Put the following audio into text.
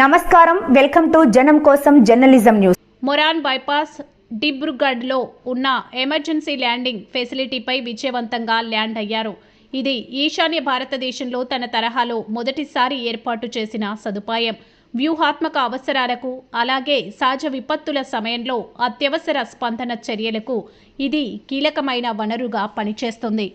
నమస్కారం. Welcome to జనం కోసం జర్నలిజం న్యూస్. మొరాన్ బైపాస్ డిబ్రూగఢ్లో ఉన్న ఎమర్జెన్సీ ల్యాండింగ్ ఫెసిలిటీపై విజయవంతంగా ల్యాండ్ అయ్యారు. ఇది ఈశాన్య భారతదేశంలో తన తరహాలో మొదటిసారి ఏర్పాటు చేసిన సదుపాయం. వ్యూహాత్మక అవసరాలకు అలాగే సహజ విపత్తుల సమయంలో అత్యవసర స్పందన చర్యలకు ఇది కీలకమైన వనరుగా పనిచేస్తుంది.